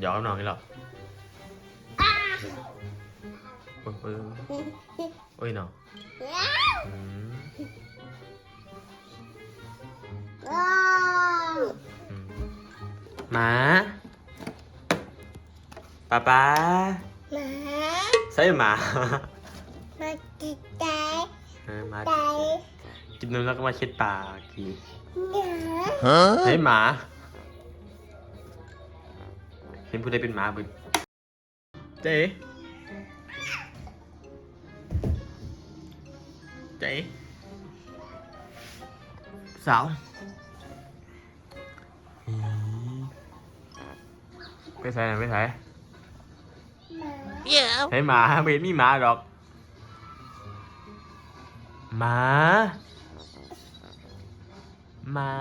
หยอกกับน้องนี่หรอโอ้ยโอ้ยโอ้ยน้องอืมอืมหมาป๊าป๊าใช่หมา เออหมากินนมแล้วก็มาเช็ดปากทีใช่หมา เห็นผู้ใดเป็นหมาบึนเจ๊เจ๊สาวอีไปใส่ไหนไปใส่ให้หมาไม่เห็นมีหมาหรอกหมาหมา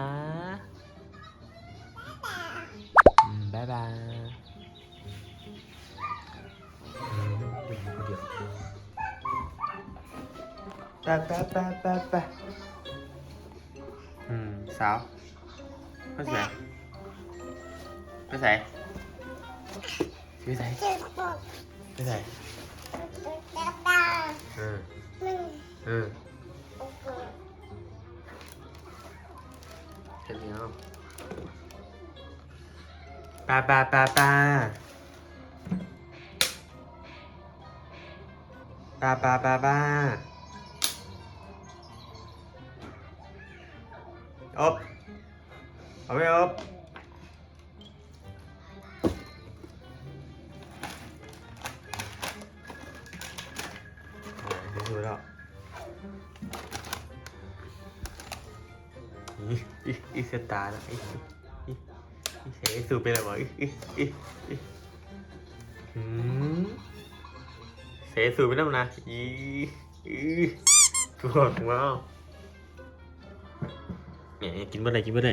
bye bye. Ba ba ba ba ba. Ừ sao? Có gì? Có gì? Cái gì? Cái gì? Ừ. Ừ. Thấy gì không? ปไปไปไปอืมสาปใส่ไปใส่ไปใส่ไปใส่เออเออเสร็จแล้วปลาปลาปลาปลาปลาปลาปลาปลาอบเอาไปอบดูแล้วอีอีอีเสตาแล้วอี อีอีเสยสูบไปแล้วะอีอีอีอีหืมเสยสูบไปแล้วนะอีอีตัวของเราเนี่ยกินเมื่อไรกินเมื่อไร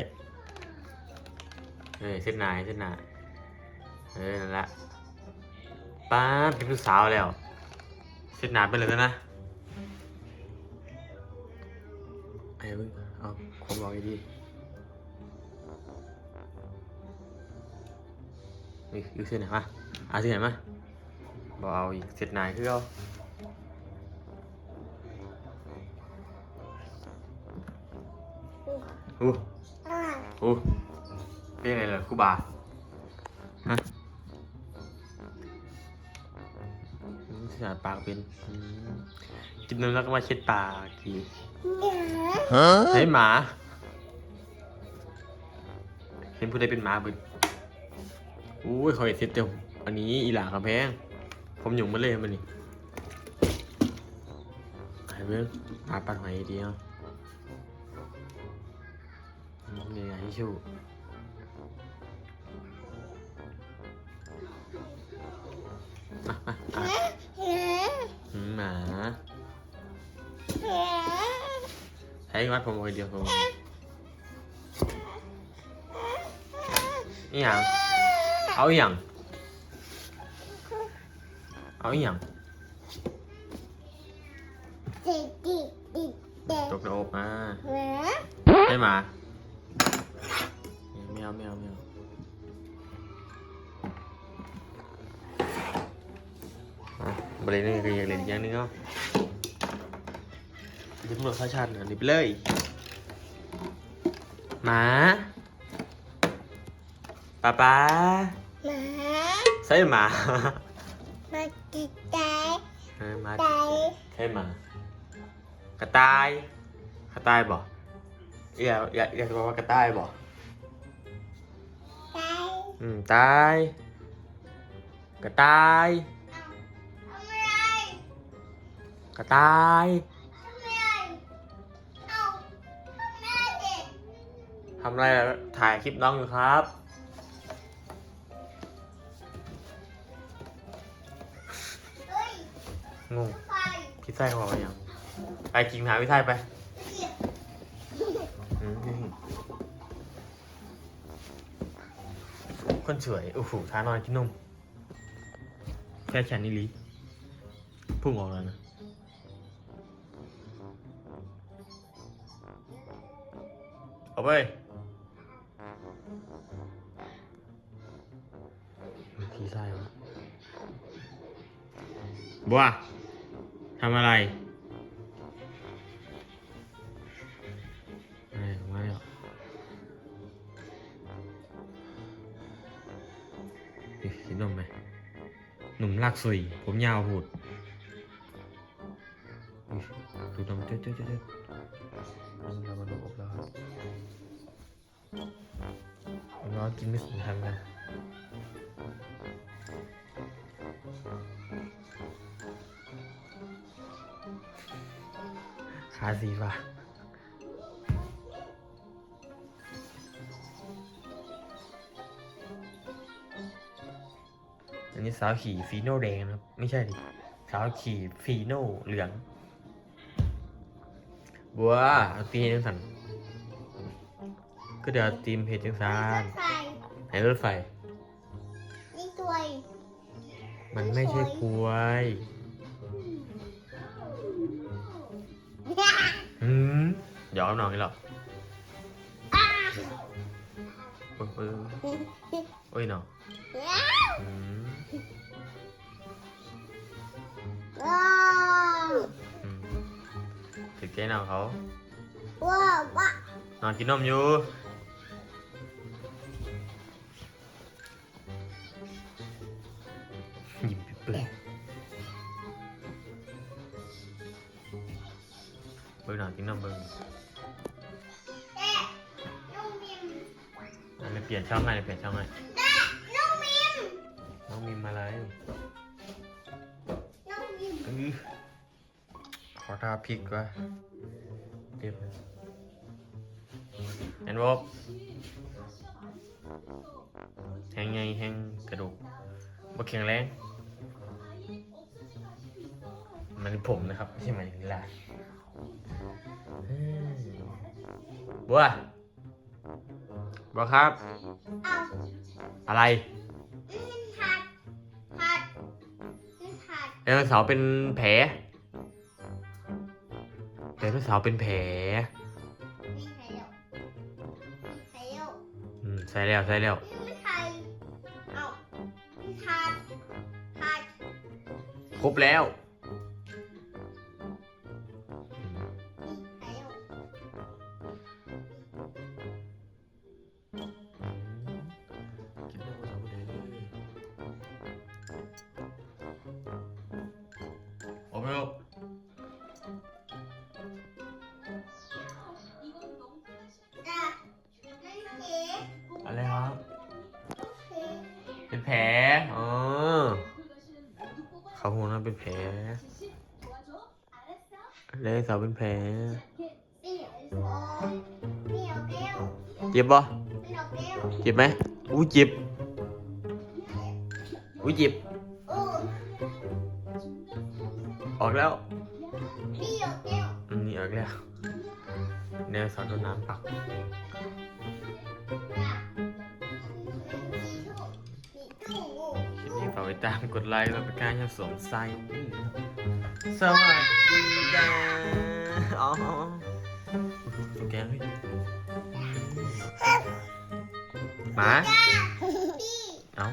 เออเส้นนายเส้นนายเออนั่นละป้าเป็นผู้สาวแล้ว เส้นนายไปเลยนะไอ้เพิ่งเอาความบอกดี นี่อยู่เส้นไหนมาเอาเส้นไหนมาบอกเอาอีกเส้นไหนคือเอาอู้อู้เป็นยังไงล่ะครูบาฮะอืมเส้นหนาปากเป็นอืมกินนมแล้วก็มาเช็ดปากทีเฮ้ยหมา เห็นผู้ใดเป็นหมาบึน อุ้ยเขาเห็นเสร็จเดียวอันนี้อีหลาคำแพง ผมหยุ่งมาเลยมันนี่ไอ้เบิ้งหมาปัดหอยเดียวนี่ไงชูหมาให้วัดผมคนเดียวผมอีหยัง เอาอีหยังเอาอีหยังตกในอกมาให้หมาแมวแมวแมวอะบริเวณนี้คืออยากเล่นอีกอย่างหนึงเนาะตำรวจเข้าชาร์จหนีไปเลย หมาป๊าป๊า ใช่หมาเออหมาใช่หมากระต่ายกระต่ายบ่อยากอยากอยากบอกว่ากระต่ายบ่อืมตายกระต่ายกระต่ายทำอะไรอะถ่ายคลิปน้องอยู่ครับ งงพี่ไส้เขาบอกว่ายังไปกินหาพี่ไส้ไปอืมคนสวยโอ้โหท้านอนกินนมแค่ฉันนี่ลีพุ่งออกแล้วนะเอาไปอืมผีไส้วะบัว ทำอะไรไม่ไม่หรอกนี่กินมไหมหนุ่มลากสุย ผมยาวหูดดูนมเจ๊เจ๊เจ๊เจ๊นมเรามันอบแล้วครับร้อนกินไม่สมทันกันาสีฟ้าอันนี้สาวขี่ฟีโน่แดงนะครับ ไม่ใช่ดิ สาวขี่ฟีโน่เหลือง บัวเอาตีจังสันก็เดี๋ยวเอาตีมเพจจังสันไฟไหนรถไฟ นี่ตัวมันไม่ใช่พวยอืมเดี๋ยวเอาหน่อย หรอกโอ้ยโอ้ยโอ้ยหน่ออืมว้า เบิ่งหนอนกินนมเบิ่งเอ๊ะน้องมิมอันนี้เปลี่ยนช่องไงเปลี่ยนช่องไงน้น้องมิมน้องมีมาอะไรน้องมิมอื้อขอทาพริกว่ะเรียบเลยเห็นบอกแห้งไงแห้งกระดูกบ่แข็งแรงมันผมนะครับ ไม่ใช่หมายถึงลา บัวบัวครับ เอาอะไรอืมผัดผัดอืมผัดไดโนเสาร์เป็นแผลไดโนเสาร์เป็นแผลนี่ไข่เร็วไข่เร็วอืมใส่แล้วใส่แล้วอืมไม่ไข่เอาอืมผัดผัดครบแล้ว เขาหูนะเป็นแผลไดโนเสาร์เป็นแผลเสี่ยวโอ้ยเสี่ยวแก้วเจ็บปะเสี่ยวแก้วเจ็บไหมอู้เจ็บอู้เจ็บโอ้ยออกแล้วเสี่ยวแก้วอืมนี่ออกแล้วไดโนเสาร์โดนน้ำปัก จ้ะมีตู้มีตู้คลิปนี้ฝากไว้ตามกดไลค์แล้วเป็นการยังสวมไส้สวัสดีจ้าอ๋อตัวแกงเฮ้ยหมาพี่เอ้า